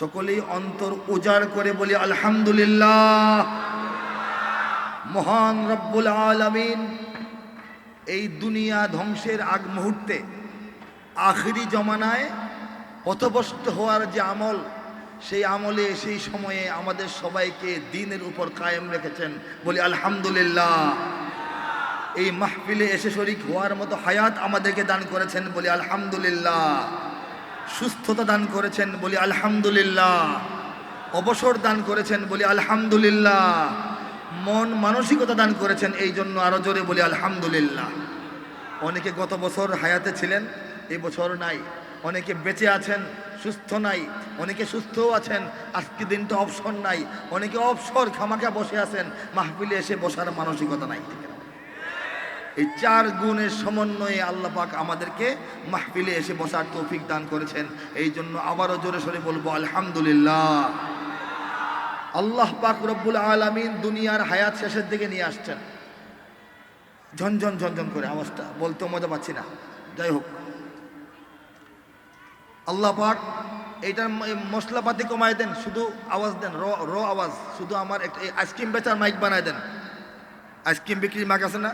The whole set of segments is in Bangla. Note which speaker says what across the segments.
Speaker 1: সকলেই অন্তর উজাড় করে বলি, আলহামদুলিল্লাহ। মহান রব্বুল আলামিন এই দুনিয়া ধ্বংসের আগ মুহূর্তে আখরি জমানায় পথভ্রষ্ট হওয়ার যে আমল, সেই আমলে, সেই সময়ে আমাদের সবাইকে দিনের উপর কায়েম রেখেছেন বলি, আলহামদুলিল্লাহ। এই মাহফিলে এসে শরিক হওয়ার মতো হায়াত আমাদেরকে দান করেছেন বলি, আলহামদুলিল্লাহ। সুস্থতা দান করেছেন বলি আলহামদুলিল্লাহ। অবসর দান করেছেন বলি আলহামদুলিল্লাহ। মন মানসিকতা দান করেছেন, এই জন্য আরও জোরে বলি আলহামদুলিল্লাহ। অনেকে গত বছর হায়াতে ছিলেন এই বছর নাই। অনেকে বেঁচে আছেন, সুস্থ নাই। অনেকে সুস্থও আছেন, আজকে দিনটা অবসর নাই। অনেকে অবসর খামাখা বসে আছেন, মাহফিলে এসে বসার মানসিকতা নাই। এই চার গুণের সমন্বয়ে আল্লাহ পাক আমাদেরকে মাহফিলে এসে বসার তৌফিক দান করেছেন। এই জন্য আবারও জোরে সরে বলব, আলহামদুলিল্লাহ। আল্লাহ পাক রব্বুল আলামিন দুনিয়ার হায়াত শেষের দিকে নিয়ে আসছেন। ঝনঝন ঝনঝন করে আওয়াজটা, বলতেও মজা পাচ্ছি না। যাই হোক। আল্লাহ পাক এইটার মশলাপাতি কমায় দেন, শুধু আওয়াজ দেন, র র আওয়াজ, শুধু আমার একটা আইসক্রিম বেচার মাইক বানায় দেন। আইসক্রিম বিক্রির মাইক আছে না?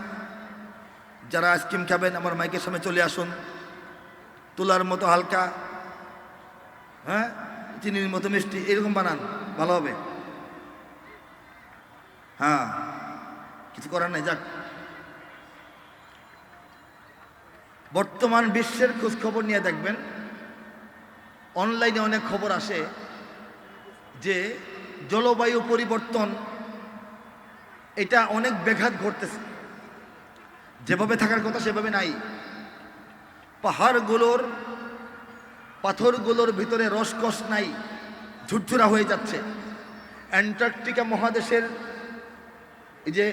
Speaker 1: যারা আইসক্রিম খাবেন, আমার মাইকের সামনে চলে আসুন। তুলার মতো হালকা হ্যাঁ? চিনির মতো মিষ্টি, এরকম বানান, ভালো হবে। হ্যাঁ কিছু করার নাই, যাক। বর্তমান বিশ্বের খোঁজ খবর নিয়ে দেখবেন, অনলাইনে অনেক খবর আসে যে জলবায়ু পরিবর্তন, এটা অনেক ব্যাঘাত ঘটতেছে। যেভাবে থাকার কথা সেভাবে নাই। পাহাড়গুলোর, পাথরগুলোর ভিতরে রসকস নাই, ঝুরঝুরা হয়ে যাচ্ছে। অ্যান্টার্কটিকা মহাদেশের এই যে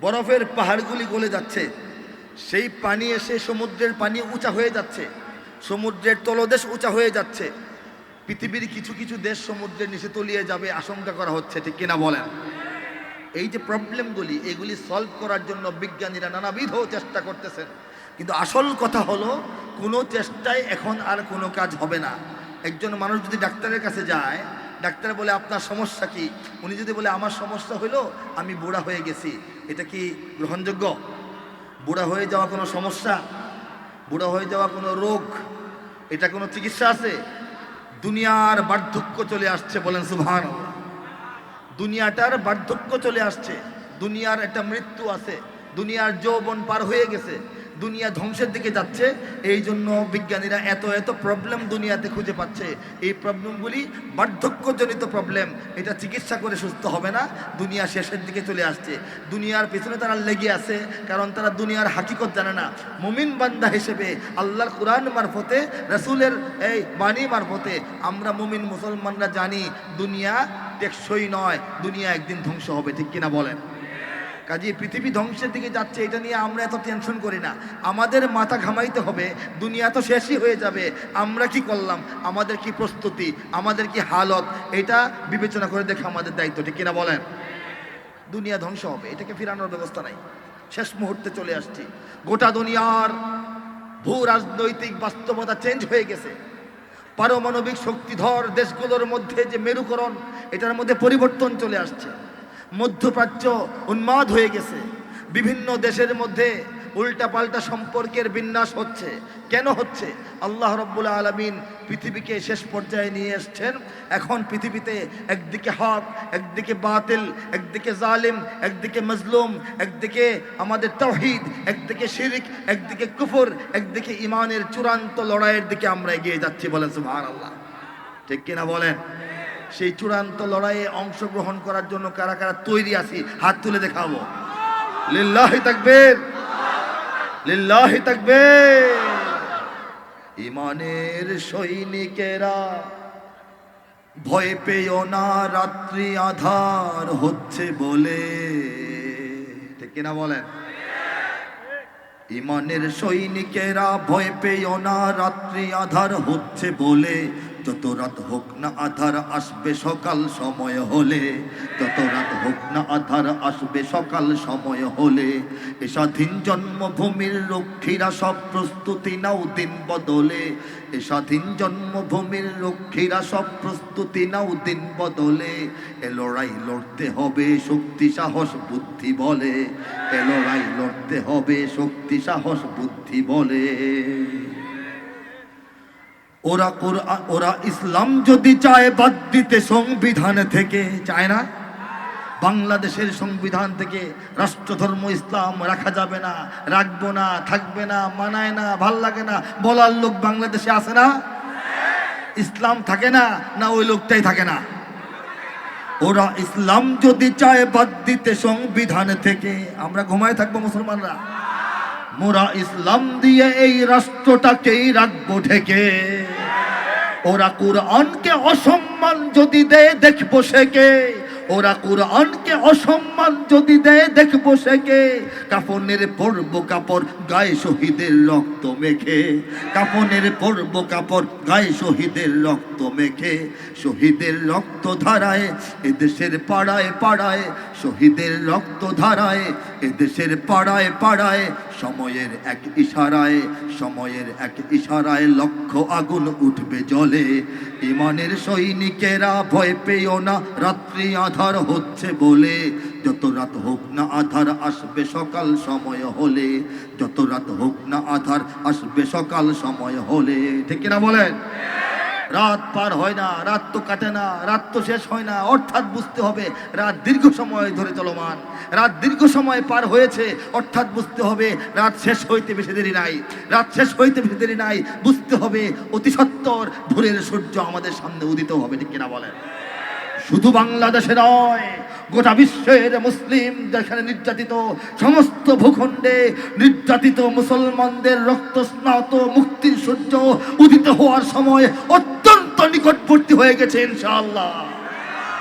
Speaker 1: বরফের পাহাড়গুলি গলে যাচ্ছে, সেই পানি এসে সমুদ্রের পানি উঁচা হয়ে যাচ্ছে, সমুদ্রের তলদেশ উঁচা হয়ে যাচ্ছে। পৃথিবীর কিছু কিছু দেশ সমুদ্রের নিচে তলিয়ে যাবে, আশঙ্কা করা হচ্ছে, ঠিক কিনা বলেন? এই যে প্রবলেমগুলি এগুলি সলভ করার জন্য বিজ্ঞানীরা নানাবিধ চেষ্টা করতেছেন। কিন্তু আসল কথা হলো, কোনো চেষ্টায় এখন আর কোনো কাজ হবে না। একজন মানুষ যদি ডাক্তারের কাছে যায়, ডাক্তার বলে, আপনার সমস্যা কি? উনি যদি বলে, আমার সমস্যা হলো, আমি বুড়া হয়ে গেছি। এটা কি গ্রহণযোগ্য? বুড়া হয়ে যাওয়া কোনো সমস্যা? বুড়া হয়ে যাওয়া কোনো রোগ? এটা কোনো চিকিৎসা আছে? দুনিয়ার বার্ধক্য চলে আসছে বলেন সুভান দুনিয়াটার বার্ধক্য চলে আসছে। দুনিয়ার একটা মৃত্যু আছে। দুনিয়ার যৌবন পার হয়ে গেছে। দুনিয়া ধ্বংসের দিকে যাচ্ছে এই জন্য বিজ্ঞানীরা এত এত প্রবলেম দুনিয়াতে খুঁজে পাচ্ছে। এই প্রবলেমগুলি বার্ধক্যজনিত প্রবলেম এটা চিকিৎসা করে সুস্থ হবে না, দুনিয়া শেষের দিকে চলে আসছে। দুনিয়ার পেছনে তারা লেগে আছে, কারণ তারা দুনিয়ার হাকিকত জানে না। মুমিন বান্দা হিসেবে আল্লাহর কোরআন মারফতে, রসুলের এই বাণী মারফতে আমরা মুমিন মুসলমানরা জানি, দুনিয়া টেকসই নয়, দুনিয়া একদিন ধ্বংস হবে, ঠিক কিনা বলেন? কাজে পৃথিবী ধ্বংসের দিকে যাচ্ছে, এটা নিয়ে আমরা এত টেনশন করি না। আমাদের মাথা ঘামাইতে হবে, দুনিয়া তো শেষই হয়ে যাবে। আমরা কি করলাম? আমাদের কি প্রস্তুতি? আমাদের কি হালত? এটা বিবেচনা করে দেখে আমাদের দায়িত্ব, ঠিক কিনা বলেন? দুনিয়া ধ্বংস হবে, এটাকে ফিরানোর ব্যবস্থা নাই। শেষ মুহূর্তে চলে আসছি। গোটা দুনিয়ার ভূ রাজনৈতিক বাস্তবতা চেঞ্জ হয়ে গেছে। পারমাণবিক শক্তিধর দেশগুলোর মধ্যে যে মেরুকরণ, এটার মধ্যে পরিবর্তন চলে আসছে। মধ্যপ্রাচ্য উন্মাদ হয়ে গেছে। বিভিন্ন দেশের মধ্যে উল্টাপাল্টা সম্পর্কের বিন্যাস হচ্ছে। কেন হচ্ছে? আল্লাহ রব্বুল আলমিন পৃথিবীকে শেষ পর্যায়ে নিয়ে এসছেন। এখন পৃথিবীতে একদিকে হক, একদিকে বাতিল, একদিকে জালিম, একদিকে মজলুম, একদিকে আমাদের তহিদ একদিকে শিরিক, একদিকে কুফর, একদিকে ইমানের চূড়ান্ত লড়াইয়ের দিকে আমরা এগিয়ে যাচ্ছি বলেন সুবহান আল্লাহ ঠিক কিনা বলেন? সেই চূড়ান্ত লড়াইয়ে অংশগ্রহণ করার জন্য কারা কারা তৈরি আছি, হাত তুলে দেখাবো। লিল্লাহি তাকবীর। লিল্লাহি তাকবীর। ইমানের সৈনিকেরা, ভয় পেও না, রাত্রি আধার হচ্ছে বলে। ঠিক কিনা বলেন? ইমানের সৈনিকেরা, ভয় পেও না, রাত্রি আধার হচ্ছে বলে। যত রাত হোক না আধার আসবে সকাল সময় হলে, যত রাত হোক না আধার আসবে সকাল সময় হলে, এ স্বাধীন জন্মভূমির রক্ষীরা সব প্রস্তুতি নাও দিন বদলে, এ স্বাধীন জন্মভূমির রক্ষীরা সব প্রস্তুতি নাও দিন বদলে, এ লড়াই লড়তে হবে শক্তি, সাহস, বুদ্ধি, বলে, এ লড়াই লড়তে হবে শক্তি, সাহস, বুদ্ধি, বলে। ওরা ওরা ইসলাম যদি চায়, বাদ দিতে সংবিধান থেকে। চায় না? বাংলাদেশের সংবিধান থেকে রাষ্ট্রধর্ম, ইসলাম রাখা যাবে না, রাখব না, থাকবে না, মানায় না, ভালো লাগে না, বলার লোক বাংলাদেশে আসে না? ইসলাম থাকে না না ওই লোকটাই থাকে না। ওরা ইসলাম যদি চায়, বাদ দিতে সংবিধান থেকে। আমরা ঘুমায় থাকব মুসলমানরা? মোরা ইসলাম দিয়ে এই রাষ্ট্রটাকেই রাখব ঢেকে। ওরা কোরআনকে অসম্মান যদি দেয়, দেখব সেকে ওরা কোরআনকে অসম্মান যদি দেয়, দেখব সেকে কাপনের পরব কাপড় গায়ে শহীদের রক্ত মেখে। কাপনের পরব কাপড় গায়ে শহীদের রক্ত মেখে। শহীদের রক্ত ধারায় এদেশের পাড়ায় পাড়ায়। শহীদের রক্ত ধারায় এদেশের পাড়ায় পাড়ায় সময়ের এক ইশারায়, সময়ের এক ইশারায় লক্ষ আগুন উঠবে জলে। ইমানের সৈনিকেরা ভয় পেও না, রাত্রি আধার হচ্ছে বলে। যত রাত হোক না আধার আসবে সকাল সময় হলে। যত রাত হোক না আধার আসবে সকাল সময় হলে। ঠিক কিনা বলেন? রাত পার হয় না, রাত তো কাটে না, রাত তো শেষ হয় না, অর্থাৎ বুঝতে হবে রাত দীর্ঘ সময় ধরে চলমান। রাত দীর্ঘ সময় পার হয়েছে, অর্থাৎ বুঝতে হবে রাত শেষ হইতে বেশি দেরি নাই। রাত শেষ হইতে বেশি দেরি নাই, বুঝতে হবে অতি সত্তর ভোরের সূর্য আমাদের সামনে উদিত হবে, ঠিক কিনা বলেন? শুধু বাংলাদেশে নয়, গোটা বিশ্বের মুসলিম যেখানে নির্যাতিত সমস্ত ভূখণ্ডে নির্যাতিত মুসলমানদের রক্ত স্নাত মুক্তির সূর্য উদিত হওয়ার সময় অত্যন্ত নিকটবর্তী হয়ে গেছে, ইনশাআল্লাহ।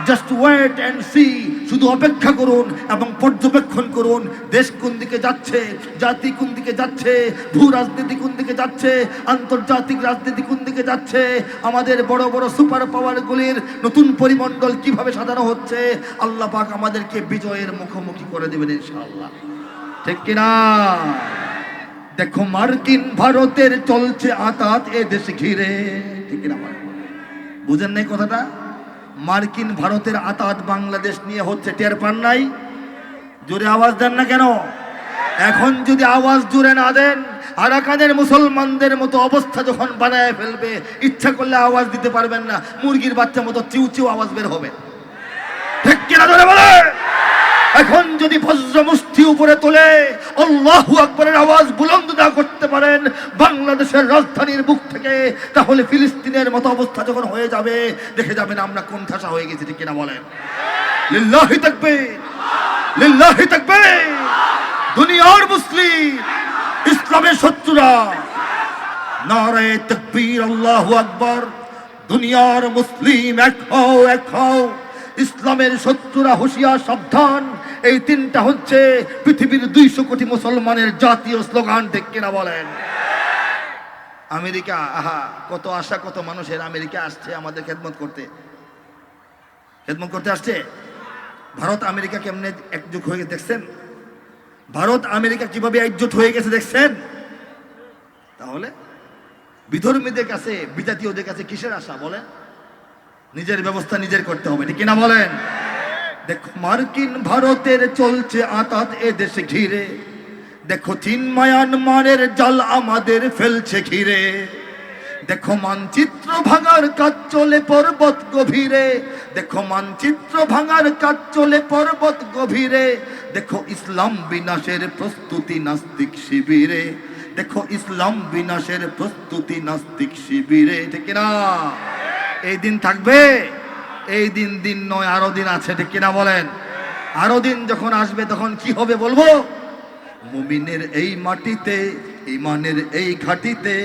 Speaker 1: জাস্ট ওয়েট অ্যান্ড সি শুধু অপেক্ষা করুন এবং পর্যবেক্ষণ করুন, দেশ কোন দিকে যাচ্ছে, জাতি কোন দিকে যাচ্ছে ভূ রাজনীতি কোন দিকে যাচ্ছে, আন্তর্জাতিক রাজনীতি কোন দিকে যাচ্ছে, আমাদের বড় বড় সুপার পাওয়ারগুলির নতুন পরিমণ্ডল কীভাবে সাজানো হচ্ছে, আল্লাহ পাক আমাদেরকে বিজয়ের মুখোমুখি করে দেবেন, ইনশাআল্লাহ। ঠিক কিনা? দেখো মার্কিন ভারতের চলছে আতাত এ দেশ ঘিরে। ঠিক কিনা? বুঝেন নাই কথাটা? মার্কিন ভারতের আতাত বাংলাদেশ নিয়ে হচ্ছে টের পান নাই? জোরে আওয়াজ দেন না কেন? এখন যদি আওয়াজ জুড়ে না দেন, আরাকানের মুসলমানদের মতো অবস্থা যখন বানায় ফেলবে, ইচ্ছা করলে আওয়াজ দিতে পারবেন না, মুরগির বাচ্চা মতো চিউ চিউ আওয়াজ বের হবে। ঠিক কিনা ধরে বলে এখন যদি বজ্র মুষ্টি উপরে তোলে, আল্লাহু আকবরের আওয়াজ বুলন্দ না করতে পারেন, বাংলাদেশের রাজধানীর বুক থেকে, তাহলে ফিলিস্তিনের মতো অবস্থা যখন হয়ে যাবে, দেখে যাবেন আমরা কোন ঠাসা হয়ে গেছি, ঠিক কিনা বলেন? লিল্লাহি থাকবে লিল্লাহি থাকবে দুনিয়ার মুসলিম, ইসলামের শত্রুরা। নারায়ে তকবীর, আল্লাহু আকবর। দুনিয়ার মুসলিম, এক হও এক হও। ইসলামের শত্রুরা হুঁশিয়ার, সাবধান। এই তিনটা হচ্ছে পৃথিবীর দুইশো কোটি মুসলমানের জাতীয় স্লোগান, ঠিক কিনা বলেন? আমেরিকা, আহা, কত আশা, কত মানুষের আমেরিকা আসছে আমাদের খেদমত করতে। খেদমত করতে আসছে? ভারত, আমেরিকা কেমনে একযুগ হয়ে দেখছেন? ভারত, আমেরিকা কীভাবে একজোট হয়ে গেছে, দেখছেন? তাহলে বিধর্মীদের কাছে, বিজাতীয়দের কাছে কিসের আশা বলেন? নিজের ব্যবস্থা নিজের করতে হবে, ঠিক কিনা বলেন? দেখো, মার্কিন ভারতের চলছে আতাত এ দেশে ঘিরে। দেখো, চীন মায়ানমারের জাল আমাদের ফেলছে ঘিরে। দেখো, মানচিত্র ভাঙার কাজ চলে পর্বত গভীরে। দেখো, মানচিত্র ভাঙার কাজ চলে পর্বত গভীরে। দেখো, ইসলাম বিনাশের প্রস্তুতি নাস্তিক শিবিরে। দেখো, ইসলাম বিনাশের প্রস্তুতি নাস্তিক শিবিরে। ঠিক না এই দিন থাকবে। এই দিন দিন নয়, আরও দিন আছে, ঠিক কিনা বলেন? আরও দিন যখন আসবে, তখন কি হবে বলব? মুমিনের এই মাটিতে ইমানের এই ঘাটিতে,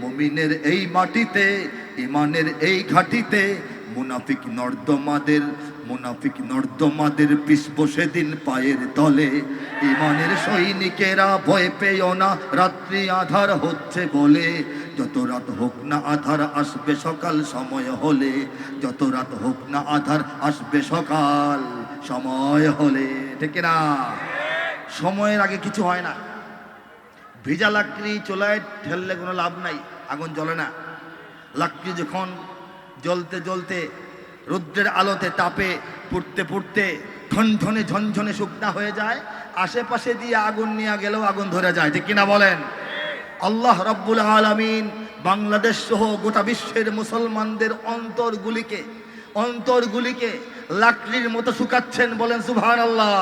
Speaker 1: মুমিনের এই মাটিতে ইমানের এই ঘাটিতে মুনাফিক নর্দমাদের মুনাফিক নর্দমাদের পিসব সেদিন পায়ের তলে। ইমানের সৈনিকেরা ভয় পেও না, রাত্রি আধার হচ্ছে বলে। যত রাত হোক না আধার আসবে সকাল, সময় হলে। যত রাত হোক না আধার আসবে সকাল, সময় হলে। ঠিক না সময়ের আগে কিছু হয় না। ভেজা লাকড়ি চোলায় ঠেললে কোনো লাভ নাই, আগুন জ্বলে না। লাকড়ি যখন জ্বলতে জ্বলতে রৌদ্রের আলোতে তাপে পুড়তে পুড়তে ঠনঠনে ঝনঝনে শুকনা হয়ে যায়, আশেপাশে দিয়ে আগুন নিয়ে গেলেও আগুন ধরে যায়। ঠিক কিনা বলেন? আল্লাহ রাব্বুল আলমিন বাংলাদেশ সহ গোটা বিশ্বের মুসলমানদের অন্তরগুলিকে অন্তরগুলিকে লাকড়ির মতো শুকাচ্ছেন বলেন সুভান আল্লাহ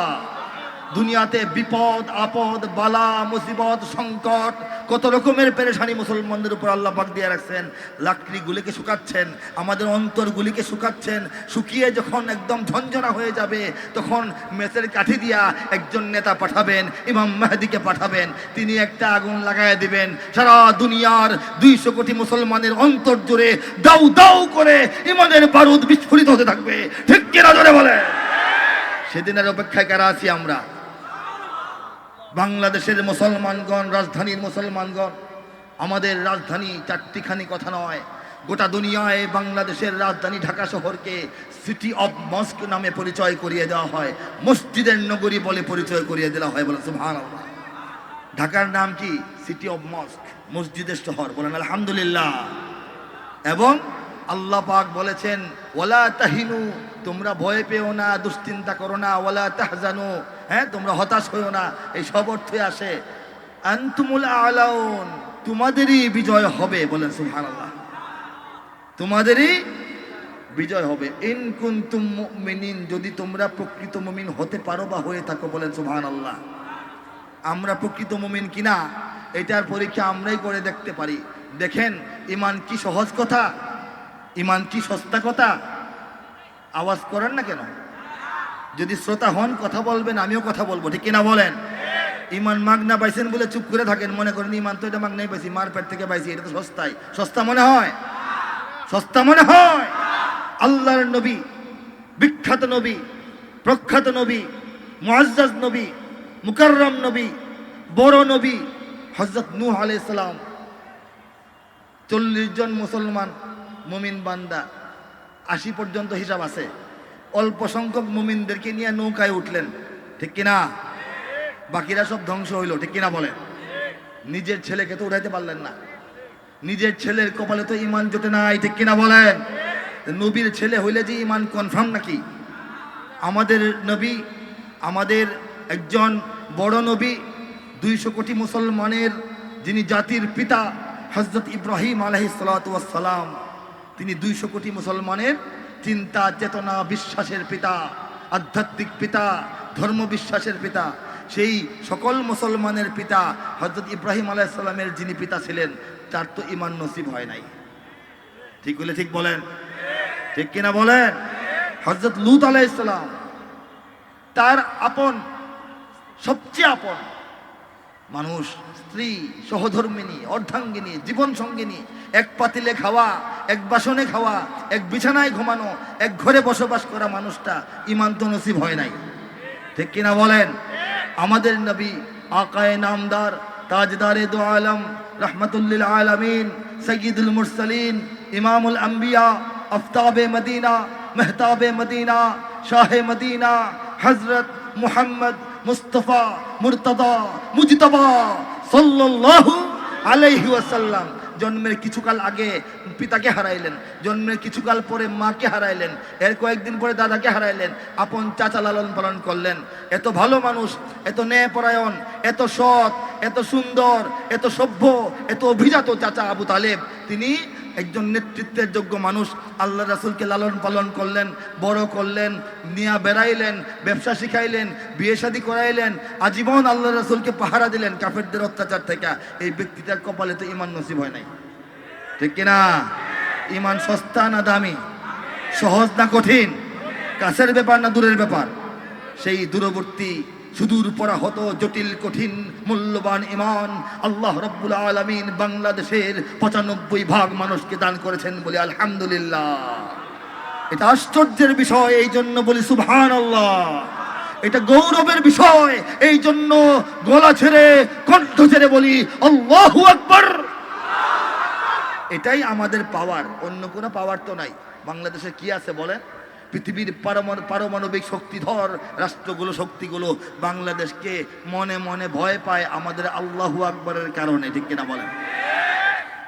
Speaker 1: দুনিয়াতে বিপদ, আপদ, বালা, মুসিবত, সংকট, কত রকমের পেরেশানি মুসলমানদের উপর আল্লাহ পাক দিয়ে রাখছেন। লাকড়িগুলিকে শুকাচ্ছেন, আমাদের অন্তরগুলিকে শুকাচ্ছেন। শুকিয়ে যখন একদম ঝঞ্ঝনা হয়ে যাবে, তখন মেসের কাঠি দিয়া একজন নেতা পাঠাবেন, ইমাম মেহেদিকে পাঠাবেন। তিনি একটা আগুন লাগায় দিবেন। সারা দুনিয়ার দুইশো কোটি মুসলমানের অন্তর জুড়ে দাউ দাউ করে ইমানের বারুদ বিস্ফোরিত হতে থাকবে। ঠিক কিনা জোরে বলে সেদিনের অপেক্ষায় কারা আছি আমরা? বাংলাদেশের মুসলমানগণ, রাজধানীর মুসলমানগণ, আমাদের রাজধানী চারটিখানি কথা নয়, গোটা দুনিয়ায় বাংলাদেশের রাজধানী ঢাকা শহরকে সিটি অফ মস্ক নামে পরিচয় করিয়ে দেওয়া হয়, মসজিদের নগরী বলে পরিচয় করিয়ে দেওয়া হয় বলে সুবহান ঢাকার নাম কি? সিটি অফ মস্ক মসজিদের শহর, বলেন আলহামদুলিল্লাহ। এবং আল্লাহ পাক বলেছেন ওলা তাহিনু তোমরা ভয় পেও না, দুশ্চিন্তা করো না ওলা তাহজানু। হ্যাঁ তোমরা হতাশ হইও না, এই সব অর্থে আসে। আলাউন, তোমাদেরই বিজয় হবে বলেন সুবহানাল্লাহ। তোমাদেরই বিজয় হবে। ইন কুনতুম মুমিনিন, যদি তোমরা প্রকৃত মুমিন হতে পারো বা হয়ে থাকো বলেন সুবহানাল্লাহ। আমরা প্রকৃত মুমিন কিনা, এটার পরীক্ষা আমরাই করে দেখতে পারি। দেখেন ইমান কি সহজ কথা? ইমান কি সস্তা কথা? আওয়াজ করেন না কেন? যদি শ্রোতা হন, কথা বলবেন, আমিও কথা বলব, ঠিক কিনা বলেন? ইমান মাগনা পাইছেন বলে চুপ করে থাকেন, মনে করেন ইমান তো এটা মাগনাই পাইছি, মার পেট থেকে পাইছি, এটা তো সস্তাই। সস্তা মনে হয়? সস্তা মনে হয়? আল্লাহর নবী, বিখ্যাত নবী, প্রখ্যাত নবী, মুআজ্জাজ নবী, মুকাররম নবী, বড় নবী হজরত নূহ আলাইহিস চল্লিশ জন মুসলমান, মুমিন বান্দা। আশি পর্যন্ত হিসাব আছে। অল্প সংখ্যক মুমিনদেরকে নিয়ে নৌকায় উঠলেন। ঠিক কিনা? বাকিরা সব ধ্বংস হইল, ঠিক কিনা বলে নিজের ছেলেকে তো উঠাইতে পারলেন না। নিজের ছেলের কপালে তো ইমান জোটে নাই, ঠিক কিনা বলেন? নবীর ছেলে হইলে যে ইমান কনফার্ম নাকি? আমাদের নবী, আমাদের একজন বড় নবী, দুইশো কোটি মুসলমানের যিনি জাতির পিতা হজরত ইব্রাহিম আলহিসাল্লাম তিনি দুইশো কোটি মুসলমানের চিন্তা, চেতনা, বিশ্বাসের পিতা, আধ্যাত্মিক পিতা, ধর্ম বিশ্বাসের পিতা। সেই সকল মুসলমানের পিতা হজরত ইব্রাহিম আলাইসাল্লামের যিনি পিতা ছিলেন, তার তো ইমান নসিব হয় নাই। ঠিক বলে ঠিক বলেন। ঠিক কিনা বলেন? হজরত লুত আলাইসাল্লাম তার আপন, সবচেয়ে আপন মানুষ, স্ত্রী, সহধর্মিনী, অর্ধাঙ্গিনী, জীবন সঙ্গিনী, এক পাতিলে খাওয়া, এক বাসনে খাওয়া, এক বিছানায় ঘুমানো, এক ঘরে বসবাস করা মানুষটা ইমান তো নসিব হয় নাই। ঠিক কিনা বলেন? আমাদের নবী আকায় নামদার, তাজদারে দো আলম, রহমতুল্লিল আলমিন সঈদুল মুরসলিন, ইমামুল আম্বিয়া, আফতাবে মদিনা, মেহতাবে মদিনা, শাহে মদিনা হজরত মুহাম্মদ মুস্তফা, মুরতদা, মুজতবা সাল্লাল্লাহু আলাইহি ওয়াসাল্লাম। জন্মের কিছুকাল আগে পিতাকে হারাইলেন, জন্মের কিছুকাল পরে মাকে হারাইলেন, এর কয়েকদিন পরে দাদাকে হারাইলেন, আপন চাচা লালন পালন করলেন। এত ভালো মানুষ, এত ন্যায়পরায়ণ, এত সৎ, এত সুন্দর, এত সভ্য, এত অভিজাত চাচা আবু তালেব। তিনি একজন নেতৃত্বের যোগ্য মানুষ আল্লাহ রাসুলকে লালন পালন করলেন, বড় করলেন, নিয়া বেড়াইলেন, ব্যবসা শিখাইলেন, বিয়ে শাদি করাইলেন, আজীবন আল্লাহ রাসুলকে পাহারা দিলেন কাফেরদের অত্যাচার থেকে। এই ব্যক্তিটার কপালে তো ইমান নসিব হয় নাই। ঠিক কিনা? ইমান সস্তা না দামি? সহজ না কঠিন? কাছের ব্যাপার না দূরের ব্যাপার? সেই দূরবর্তী সুদূর পরাহত, জটিল, কঠিন, মূল্যবান ইমান আল্লাহ রব্বুল আলমিন বাংলাদেশের পঁচানব্বই ভাগ মানুষকে দান করেছেন বলে আলহামদুলিল্লাহ। এটা আশ্চর্যের বিষয় এই জন্য বলি সুবহান আল্লাহ এটা গৌরবের বিষয় এই জন্য গলা ছেড়ে, কণ্ঠ ছেড়ে বলি আল্লাহু আকবর। এটাই আমাদের পাওয়ার অন্য কোনো পাওয়ার তো নাই। বাংলাদেশে কি আছে বলেন? পৃথিবীর পারমাণু পারমাণবিক শক্তিধর রাষ্ট্রগুলো, শক্তিগুলো বাংলাদেশকে মনে মনে ভয় পায় আমাদের আল্লাহু আকবরের কারণে, ঠিক কিনা বলেন?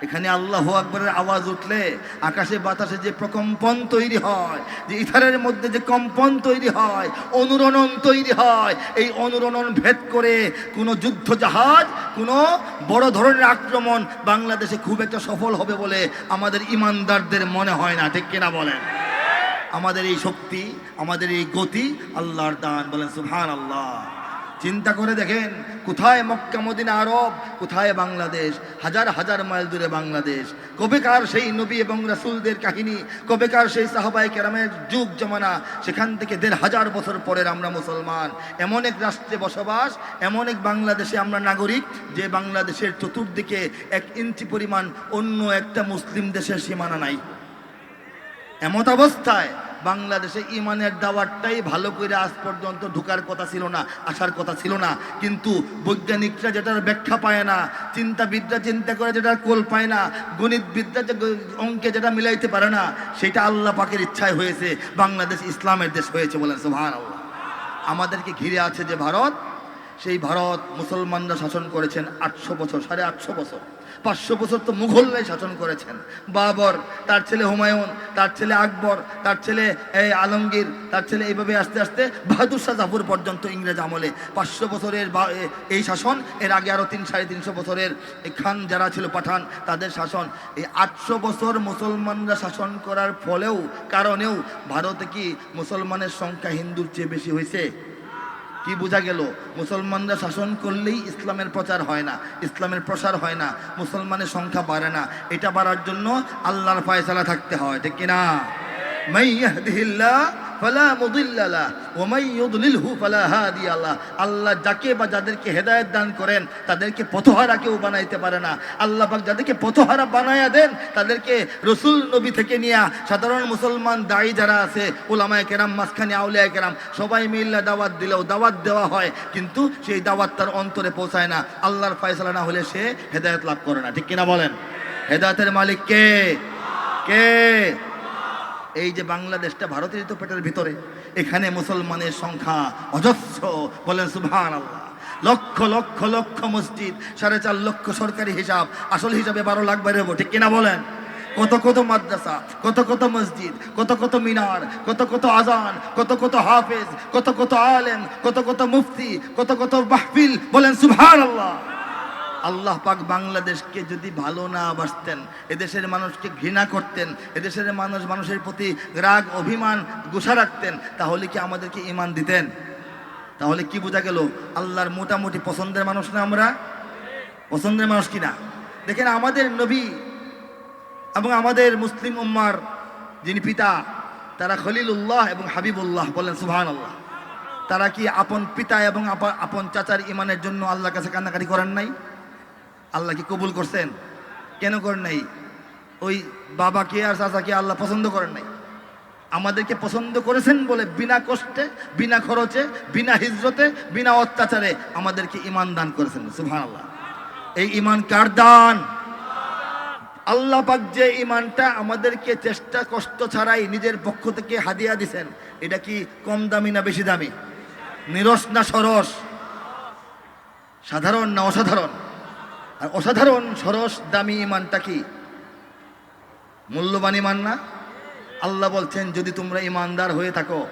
Speaker 1: এখানে আল্লাহ আকবরের আওয়াজ উঠলে আকাশে বাতাসে যে প্রকম্পন তৈরি হয়, যে ইথারের মধ্যে যে কম্পন তৈরি হয়, অনুরণন তৈরি হয়, এই অনুরণন ভেদ করে কোনো যুদ্ধ জাহাজ কোনো বড় ধরনের আক্রমণ বাংলাদেশে খুব একটা সফল হবে বলে আমাদের ইমানদারদের মনে হয় না, ঠিক কিনা বলেন? আমাদের এই শক্তি, আমাদের এই গতি আল্লাহর দান বলেন সুহান আল্লাহ চিন্তা করে দেখেন, কোথায় মক্কা, মদিনা, আরব, কোথায় বাংলাদেশ? হাজার হাজার মাইল দূরে বাংলাদেশ। কবেকার সেই নবী এবং রাসুলদের কাহিনী, কবেকার সেই সাহাবাই কেরামের যুগ, জমানা, সেখান থেকে দেড় হাজার বছর পরের আমরা মুসলমান। এমন এক রাষ্ট্রে বসবাস, এমন এক বাংলাদেশে আমরা নাগরিক, যে বাংলাদেশের চতুর্দিকে এক ইঞ্চি পরিমাণ অন্য একটা মুসলিম দেশের সীমানা নাই। এমত অবস্থায় বাংলাদেশে ইমানের দাওয়াতটাই ভালো করে আজ পর্যন্ত ঢুকার কথা ছিল না, আসার কথা ছিল না। কিন্তু বৈজ্ঞানিকরা যেটার ব্যাখ্যা পায় না, চিন্তাবিদরা চিন্তা করে যেটার কোল পায় না, গণিতবিদরা যে অঙ্কে যেটা মিলাইতে পারে না, সেটা আল্লাহ পাকের ইচ্ছায় হয়েছে, বাংলাদেশ ইসলামের দেশ হয়েছে বলেন সুবহান আল্লাহ আমাদেরকে ঘিরে আছে যে ভারত, সেই ভারত মুসলমানরা শাসন করেছেন আটশো বছর, সাড়ে আটশো বছর। পাঁচশো বছর তো মুঘলরাই শাসন করেছেন। বাবর, তার ছেলে হুমায়ুন, তার ছেলে আকবর, তার ছেলে আলমগীর, তার ছেলে এইভাবে আস্তে আস্তে বাহাদুর শাহ জাফর পর্যন্ত ইংরেজ আমলে। পাঁচশো বছরের এই শাসন, এর আগে আরও তিন, সাড়ে তিনশো বছরের খান যারা ছিল পাঠান, তাদের শাসন। এই আটশো বছর মুসলমানরা শাসন করার ফলেও, কারণেও ভারতে কি মুসলমানের সংখ্যা হিন্দুর চেয়ে বেশি হয়েছে? কি বোঝা গেল? মুসলমানরা শাসন করলেই ইসলামের প্রচার হয় না, ইসলামের প্রসার হয় না, মুসলমানের সংখ্যা বাড়ে না। এটা বাড়ার জন্য আল্লাহর ফয়সালা থাকতে হয়, ঠিক কিনা? মাই ফালা মুদিল্লা লাহ ওয়া মাই ইউদলিলহু ফালা হাদিয়া লাহ আল্লাহ যাকে বা যাদেরকে হেদায়েত দান করেন, তাদেরকে পথহারা কেউ বানাইতে পারে না। আল্লাহ পাক যাদেরকে পথহারা বানায়া দেন, তাদেরকে রসুল নবী থেকে নিয়ে সাধারণ মুসলমান দায়ী যারা আছে ওলামায় কেরাম, মাঝখানে আউলিয়া কেরাম, সবাই মিল্লা দাওয়াত দিলেও দাওয়াত দেওয়া হয়, কিন্তু সেই দাওয়াত তার অন্তরে পৌঁছায় না। আল্লাহর ফয়সালা না হলে সে হেদায়েত লাভ করে না। ঠিক কিনা বলেন? হেদায়েতের মালিক কে? কে? এই যে বাংলাদেশটা ভারতের তো পেটের ভিতরে, এখানে মুসলমানের সংখ্যা অজস্র। বলেন সুভান আল্লাহ লক্ষ লক্ষ লক্ষ মসজিদ, সাড়ে চার লক্ষ সরকারি হিসাব, আসল হিসাবে বারো লাখ বাইরে ঠিক কিনা বলেন? কত কত মাদ্রাসা, কত কত মসজিদ, কত কত মিনার, কত কত আজান, কত কত হাফেজ, কত কত আলেম, কত কত মুফতি, কত কত মাহফিল, বলেন সুভান আল্লাহ আল্লাহ পাক বাংলাদেশকে যদি ভালো না বাসতেন, এদেশের মানুষকে ঘৃণা করতেন, এদেশের মানুষ, মানুষের প্রতি রাগ, অভিমান গুছা রাখতেন, তাহলে কি আমাদেরকে ইমান দিতেন? তাহলে কি বোঝা গেল, আল্লাহর মোটামুটি পছন্দের মানুষ না আমরা? পছন্দের মানুষ কি না দেখেন আমাদের নবী এবং আমাদের মুসলিম উম্মার যিনি পিতা, তারা খলিলুল্লাহ এবং হাবিবুল্লাহ বলেন সুবহান আল্লাহ তারা কি আপন পিতা এবং আপা- আপন চাচার ইমানের জন্য আল্লাহর কাছে কান্নাকাটি করেন নাই? আল্লাহ কি কবুল করছেন? কেন করেন নাই? ওই বাবাকে আর চাচাকে আল্লাহ পছন্দ করেন নাই। আমাদেরকে পছন্দ করেছেন বলে বিনা কষ্টে, বিনা খরচে, বিনা হিজরতে, বিনা অত্যাচারে আমাদেরকে ইমান দান করেছেন। সুবহান আল্লাহ এই ইমান কার দান? আল্লাহ পাক যে ইমানটা আমাদেরকে চেষ্টা, কষ্ট ছাড়াই নিজের পক্ষ থেকে হাদিয়া দিছেন, এটা কি কম দামি না বেশি দামি? নিরস না সরস? সাধারণ না অসাধারণ? অসাধারণ, সরস, দামি ইমানটা কি? মূল্যবান ইমান না? আল্লাহ বলছেন, যদি তোমরা ইমানদার হয়ে থাকো,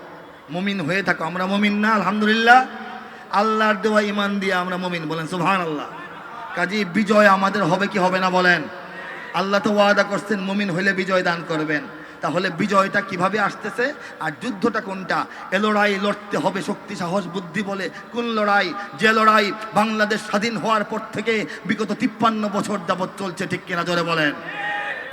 Speaker 1: মুমিন হয়ে থাকো, আমরা মুমিন না, আলহামদুলিল্লাহ। আল্লাহর দেওয়া ইমান দিয়ে আমরা মুমিন, বলেন সুহান আল্লাহ কাজী, বিজয় আমাদের হবে কি হবে না বলেন? আল্লাহ তো ওয়াদা করছেন, মুমিন হইলে বিজয় দান করবেন। তাহলে বিজয়টা কীভাবে আসতেছে? আর যুদ্ধটা কোনটা? এ লড়াই লড়তে হবে শক্তি, সাহস, বুদ্ধি বলে। কোন লড়াই? যে লড়াই বাংলাদেশ স্বাধীন হওয়ার পর থেকে বিগত তিপ্পান্ন বছর যাবৎ চলছে, ঠিক কিনা জোরে বলেন?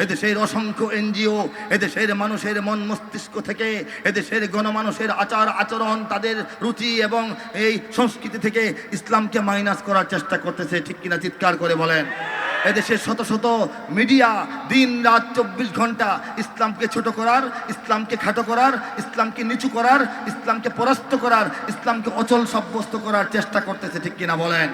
Speaker 1: এদেশের অসংখ্য এনজিও, এদেশের মানুষের মন মস্তিষ্ক থেকে, এদেশের গণমানুষের আচার আচরণ, তাদের রুচি এবং এই সংস্কৃতি থেকে ইসলামকে মাইনাস করার চেষ্টা করতেছে, ঠিক কিনা চিৎকার করে বলেন? এদেশের শত শত মিডিয়া দিন রাত চব্বিশ ঘণ্টা ইসলামকে ছোট করার, ইসলামকে খাটো করার, ইসলামকে নিচু করার, ইসলামকে পরাস্ত করার, ইসলামকে অচল সাব্যস্ত করার চেষ্টা করতেছে, ঠিক কিনা বলেন?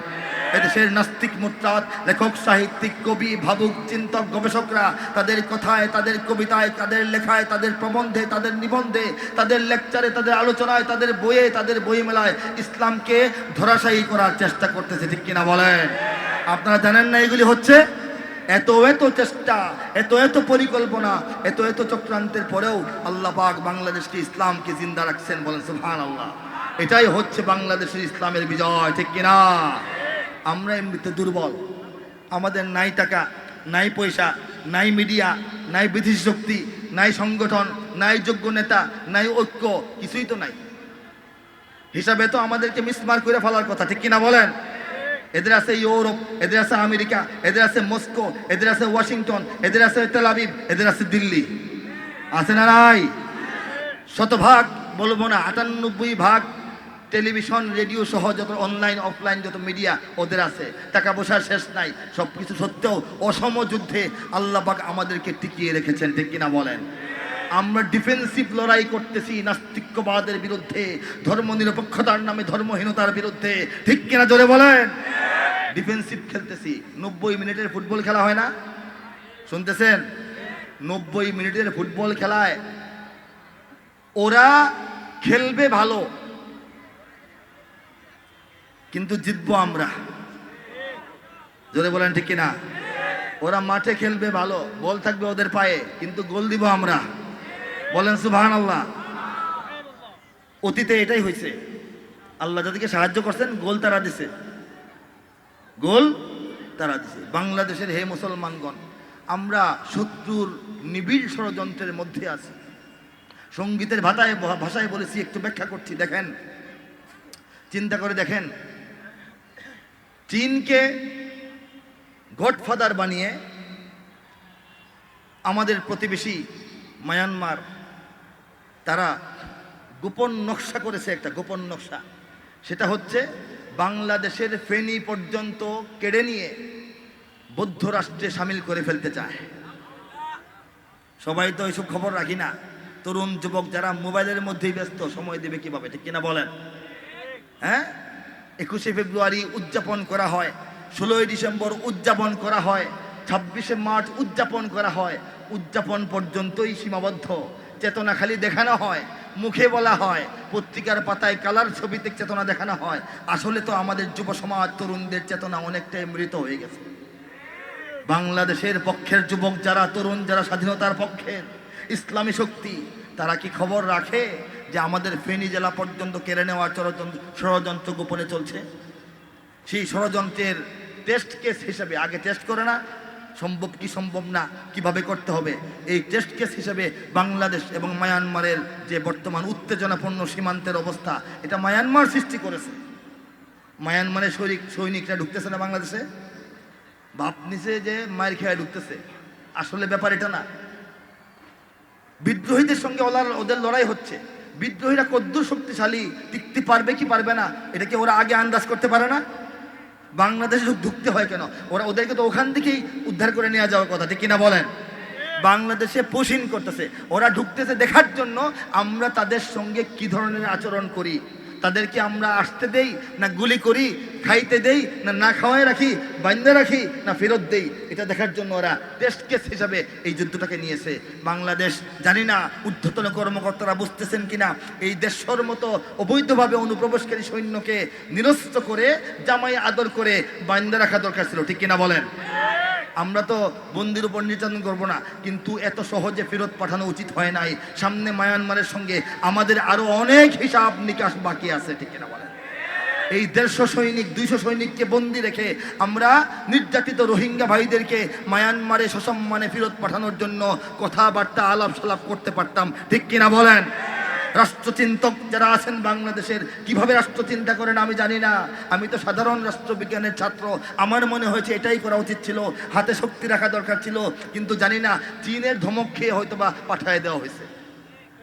Speaker 1: এদেশের নাস্তিক মুত্রাত লেখক, সাহিত্যিক, কবি, ভাবুক, চিন্তক, গবেষকরা তাদের কথায়, তাদের কবিতায়, তাদের লেখায়, তাদের প্রবন্ধে, তাদের নিবন্ধে, তাদের লেকচারে, তাদের আলোচনায়, তাদের বইয়ে, তাদের বই মেলায় ইসলামকে ধরাশায়ী করার চেষ্টা করতেছে, ঠিক কিনা বলেন? আপনারা জানেন না এগুলি হচ্ছে এত এত চেষ্টা, এত এত পরিকল্পনা, এত এত চক্রান্তের পরেও আল্লাহ পাক বাংলাদেশকে ইসলামকে জিন্দা রাখছেন বলেন সুবহান আল্লাহ এটাই হচ্ছে বাংলাদেশের ইসলামের বিজয়, ঠিক কিনা? আমরা এমনিতে দুর্বল। আমাদের নাই টাকা, নাই পয়সা, নাই মিডিয়া, নাই বিদেশি শক্তি, নাই সংগঠন, নাই যোগ্য নেতা, নাই ঐক্য, কিছুই তো নাই। হিসাবে তো আমাদেরকে মিসমার করে ফেলার কথা, ঠিক কিনা বলেন? এদের আছে ইউরোপ এদের আছে আমেরিকা এদের আছে মস্কো এদের আছে ওয়াশিংটন এদের আছে তেলাবিব এদের আছে দিল্লি। আছে না নাই? শতভাগ বলব না, আটানব্বই ভাগ টেলিভিশন, রেডিও সহ যত অনলাইন, অফলাইন যত মিডিয়া ওদের আছে। টাকা পয়সার শেষ নাই সব কিছু সত্ত্বেও অসম যুদ্ধে আল্লাহবাক আমাদেরকে টিকিয়ে রেখেছেন, ঠিক কিনা বলেন? আমরা ডিফেন্সিভ লড়াই করতেছি নাস্তিক্যবাদের বিরুদ্ধে ধর্ম নিরপেক্ষতার নামে ধর্মহীনতার বিরুদ্ধে, ঠিক কিনা জোরে বলেন? ডিফেন্সিভ খেলতেছি। নব্বই মিনিটের ফুটবল খেলা হয় না? শুনতেছেন? নব্বই মিনিটের ফুটবল খেলায় ওরা খেলবে ভালো, কিন্তু জিতবো আমরা। জোরে বলেন ঠিক কিনা? ওরা মাঠে খেলবে ভালো, বল থাকবে ওদের পায়ে, কিন্তু গোল দিব আমরা। বলেন সুবহান আল্লাহ অতীতে এটাই হয়েছে। আল্লাহ যাদেরকে সাহায্য করছেন, গোল তারা দিছে। গোল তারা দিছে। বাংলাদেশের হে মুসলমানগণ, আমরা শত্রুর নিবিড় ষড়যন্ত্রের মধ্যে আছি। সঙ্গীতের ভাষায় ভাষায় বলেছি, একটু ব্যাখ্যা করছি, দেখেন। চিন্তা করে দেখেন। চীনকে গডফাদার বানিয়ে আমাদের প্রতিবেশী মায়ানমার, তারা গোপন নকশা করেছে একটা গোপন নকশা। সেটা হচ্ছে বাংলাদেশের ফেনী পর্যন্ত কেড়ে নিয়ে বৌদ্ধ রাষ্ট্রে সামিল করে ফেলতে চায়। সবাই তো এইসব খবর রাখি না। তরুণ যুবক যারা মোবাইলের মধ্যেই ব্যস্ত, সময় দেবে কীভাবে, ঠিক কিনা বলেন? হ্যাঁ? একুশে ফেব্রুয়ারি উদযাপন করা হয়, ষোলোই ডিসেম্বর উদযাপন করা হয়, ছাব্বিশে মার্চ উদযাপন করা হয়। উদযাপন পর্যন্তই সীমাবদ্ধ চেতনা খালি দেখানো হয়। মুখে বলা হয়, পত্রিকার পাতায় কালার ছবিতে চেতনা দেখানো হয়। আসলে তো আমাদের যুব সমাজ তরুণদের চেতনা অনেকটাই মৃত হয়ে গেছে। বাংলাদেশের পক্ষের যুবক যারা, তরুণ যারা স্বাধীনতার পক্ষের ইসলামী শক্তি, তারা কি খবর রাখে যে আমাদের ফেনী জেলা পর্যন্ত কেড়ে নেওয়ার ষড়যন্ত্র ষড়যন্ত্র গোপনে চলছে? সেই ষড়যন্ত্রের টেস্ট কেস হিসেবে, আগে টেস্ট করে না সম্ভব কি সম্ভব না, কীভাবে করতে হবে? এই টেস্ট কেস হিসেবে বাংলাদেশ এবং মায়ানমারের যে বর্তমান উত্তেজনাপূর্ণ সীমান্তের অবস্থা, এটা মায়ানমার সৃষ্টি করেছে। মায়ানমারের সৈনিক সৈনিকরা ঢুকতেছে না বাংলাদেশে? বাপ নিচে যে মায়ের খেয়ে ঢুকতেছে, আসলে ব্যাপার এটা না। বিদ্রোহীদের সঙ্গে ওলার ওদের লড়াই হচ্ছে। বিদ্রোহীরা কদ্দূর শক্তিশালী টিকতে পারবে কি পারবে না, এটাকে ওরা আগে আন্দাজ করতে পারে না? বাংলাদেশে ঢুকতে হয় কেন? ওরা ওদেরকে তো ওখান থেকেই উদ্ধার করে নেওয়া যাওয়ার কথা, ঠিক কিনা বলেন? বাংলাদেশে পোষণ করতেছে, ওরা ঢুকতেছে দেখার জন্য আমরা তাদের সঙ্গে কি ধরনের আচরণ করি? তাদেরকে আমরা আসতে দেই, না গুলি করি, খাইতে দেই, না না খাওয়াই রাখি বান্ধে রাখি, না ফেরত দেই। এটা দেখার জন্য ওরা টেস্ট কেস হিসাবে এই যুদ্ধটাকে নিয়েছে। বাংলাদেশ জানি না ঊর্ধ্বতন কর্মকর্তারা বুঝতেছেন কিনা। এই দেশের মতো অবৈধভাবে অনুপ্রবেশকারী সৈন্যকে নিরস্ত করে জামাই আদর করে বান্ধে রাখা দরকার ছিল। ঠিক কিনা বলেন? আমরা তো বন্দির উপর নির্যাতন করব না, কিন্তু এত সহজে ফেরত পাঠানো উচিত হয় নাই। সামনে মায়ানমারের সঙ্গে আমাদের আরও অনেক হিসাব নিকাশ বাকি আছে, ঠিক কিনা বলেন? এই দেড়শো সৈনিক, দুইশো সৈনিককে বন্দি রেখে আমরা নির্যাতিত রোহিঙ্গা ভাইদেরকে মায়ানমারে সসম্মানে ফেরত পাঠানোর জন্য কথাবার্তা আলাপ সালাপ করতে পারতাম, ঠিক কিনা বলেন? রাষ্ট্রচিন্তক যারা আছেন বাংলাদেশের, কীভাবে রাষ্ট্রচিন্তা করেন আমি জানি না। আমি তো সাধারণ রাষ্ট্রবিজ্ঞানের ছাত্র। আমার মনে হয়েছে এটাই করা উচিত ছিল। হাতে শক্তি রাখা দরকার ছিল। কিন্তু জানি না, চীনের ধমক খেয়ে হয়তো বা পাঠায় দেওয়া হয়েছে।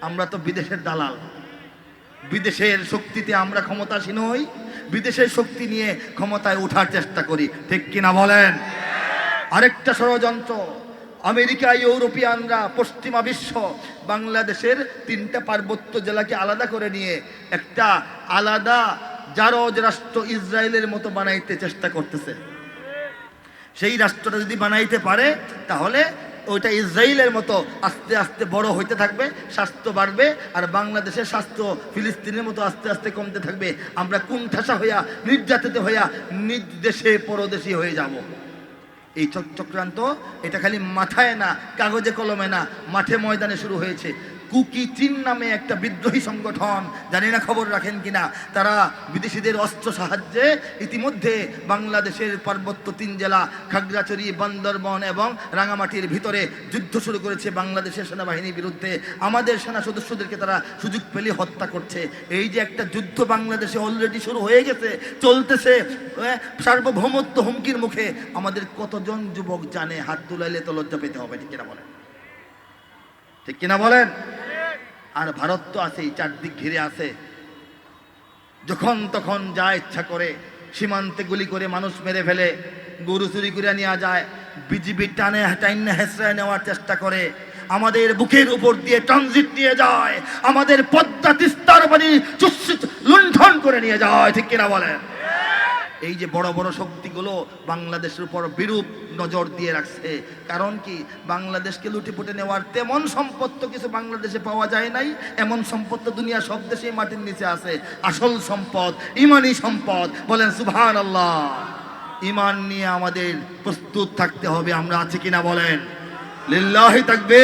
Speaker 1: আমরা তো বিদেশের দালাল। বিদেশের শক্তিতে আমরা ক্ষমতাসীন হই। বিদেশের শক্তি নিয়ে ক্ষমতায় ওঠার চেষ্টা করি। ঠিক কিনা বলেন? আরেকটা ষড়যন্ত্র। আমেরিকা ইউরোপিয়ানরা পশ্চিমা বিশ্ব, বাংলাদেশের তিনটা পার্বত্য জেলাকে আলাদা করে নিয়ে একটা আলাদা জারজ রাষ্ট্র ইসরায়েলের মতো বানাইতে চেষ্টা করতেছে। সেই রাষ্ট্রটা যদি বানাইতে পারে, তাহলে ওইটা ইসরায়েলের মতো আস্তে আস্তে বড় হইতে থাকবে, স্বাস্থ্য বাড়বে, আর বাংলাদেশের স্বাস্থ্য ফিলিস্তিনের মতো আস্তে আস্তে কমতে থাকবে। আমরা কুণ্ঠাসা হইয়া, নির্যাতিত হইয়া নিজ দেশে, পরদেশী হয়ে যাব। এই চক- চক্রান্ত এটা খালি মাথায় না কাগজে কলমে না মাঠে ময়দানে শুরু হয়েছে। কুকি চীন নামে একটা বিদ্রোহী সংগঠন, জানি না খবর রাখেন কিনা, তারা বিদেশিদের অস্ত্র সাহায্যে ইতিমধ্যে বাংলাদেশের পার্বত্য তিন জেলা, খাগড়াছড়ি, বান্দরবন এবং রাঙামাটির ভিতরে যুদ্ধ শুরু করেছে বাংলাদেশের সেনাবাহিনীর বিরুদ্ধে। আমাদের সেনা সদস্যদেরকে তারা সুযোগ পেলে হত্যা করছে। এই যে একটা যুদ্ধ বাংলাদেশে অলরেডি শুরু হয়ে গেছে, চলতেছে সার্বভৌমত্ব হুমকির মুখে, আমাদের কতজন যুবক জানে হাত তুলাইলে তো লজ্জা পেতে হবে, ঠিক কিনা বলেন? ঠিক কিনা বলেন? আর ভারত তো আছেই, চারদিক ঘিরে আছে। যখন তখন যা ইচ্ছা করে, সীমান্তে গুলি করে মানুষ মেরে ফেলে, গরু চুরি করে নেওয়া যায়, বিজিবি টানে টাইনে হেসড়ায় নেওয়ার চেষ্টা করে, আমাদের বুকের উপর দিয়ে ট্রানজিট নিয়ে যায়, আমাদের পদ্মা তিস্তার চুস্সিত লুণ্ঠন করে নিয়ে যায়, ঠিক কিনা বলেন? এই যে বড় বড় শক্তিগুলো বাংলাদেশের উপর বিরূপ নজর দিয়ে রাখছে। কারণ কি? বাংলাদেশকে লুটিপুটে নেওয়ার তেমন সম্পদ তো কিছু বাংলাদেশে পাওয়া যায় নাই, এমন সম্পদ তো দুনিয়া সব দেশে মাটির নিচে আছে। আসল সম্পদ, ইমানি সম্পদ, বলেন সুভান আল্লাহ ইমান নিয়ে আমাদের প্রস্তুত থাকতে হবে, আমরা আছি কিনা বলেন? লিল্লাহি থাকবে